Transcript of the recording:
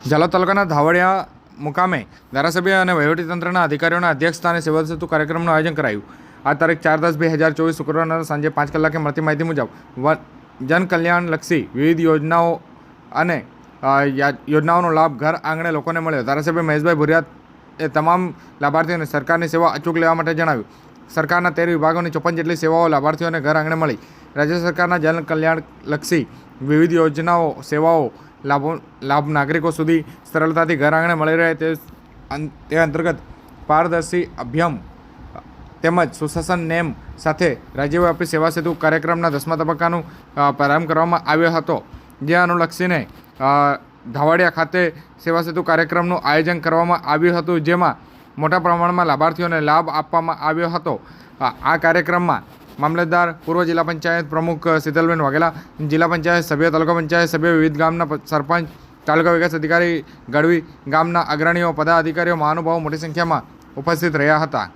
ઝાલોદ તાલુકાના ધાવડિયા મુકામે ધારાસભ્ય અને વહીવટીતંત્રના અધિકારીઓના અધ્યક્ષસ્થાને સેવા સેતુ કાર્યક્રમનું આયોજન કરાયું. આ તારીખ ચાર દસ બે હજાર ચોવીસ શુક્રવારના સાંજે પાંચ કલાકે મળતી માહિતી મુજબ જનકલ્યાણલક્ષી વિવિધ યોજનાઓ અને યોજનાઓનો લાભ ઘર આંગણે લોકોને મળ્યો. ધારાસભ્ય મહેશભાઈ ભુરિયાત એ તમામ લાભાર્થીઓને સરકારની સેવા અચૂક લેવા માટે જણાવ્યું. સરકારના તેર વિભાગોની ચોપન જેટલી સેવાઓ લાભાર્થીઓને ઘર આંગણે મળી. રાજ્ય સરકારના જન કલ્યાણલક્ષી વિવિધ યોજનાઓ, સેવાઓ લાભો લાભ નાગરિકો સુધી સરળતાથી ઘર આંગણે મળી રહે તે અંતર્ગત પારદર્શી અભિયમ, તેમજ સુશાસન નેમ સાથે રાજ્યવ્યાપી સેવા સેતુ કાર્યક્રમના દસમા તબક્કાનું પ્રારંભ કરવામાં આવ્યો હતો. જે અનુલક્ષીને ધાવાડિયા ખાતે સેવા સેતુ કાર્યક્રમનું આયોજન કરવામાં આવ્યું હતું, જેમાં મોટા પ્રમાણમાં લાભાર્થીઓને લાભ આપવામાં આવ્યો હતો. આ કાર્યક્રમમાં મામલતદાર, પૂર્વ જિલ્લા પંચાયત પ્રમુખ શીતલબેન વાઘેલા, જિલ્લા પંચાયત સભ્ય, તાલુકા પંચાયત સભ્ય, વિવિધ ગામના સરપંચ, તાલુકા વિકાસ અધિકારી ગઢવી ગામના અગ્રણીઓ, પદાધિકારીઓ, મહાનુભાવો મોટી સંખ્યામાં ઉપસ્થિત રહ્યા હતા.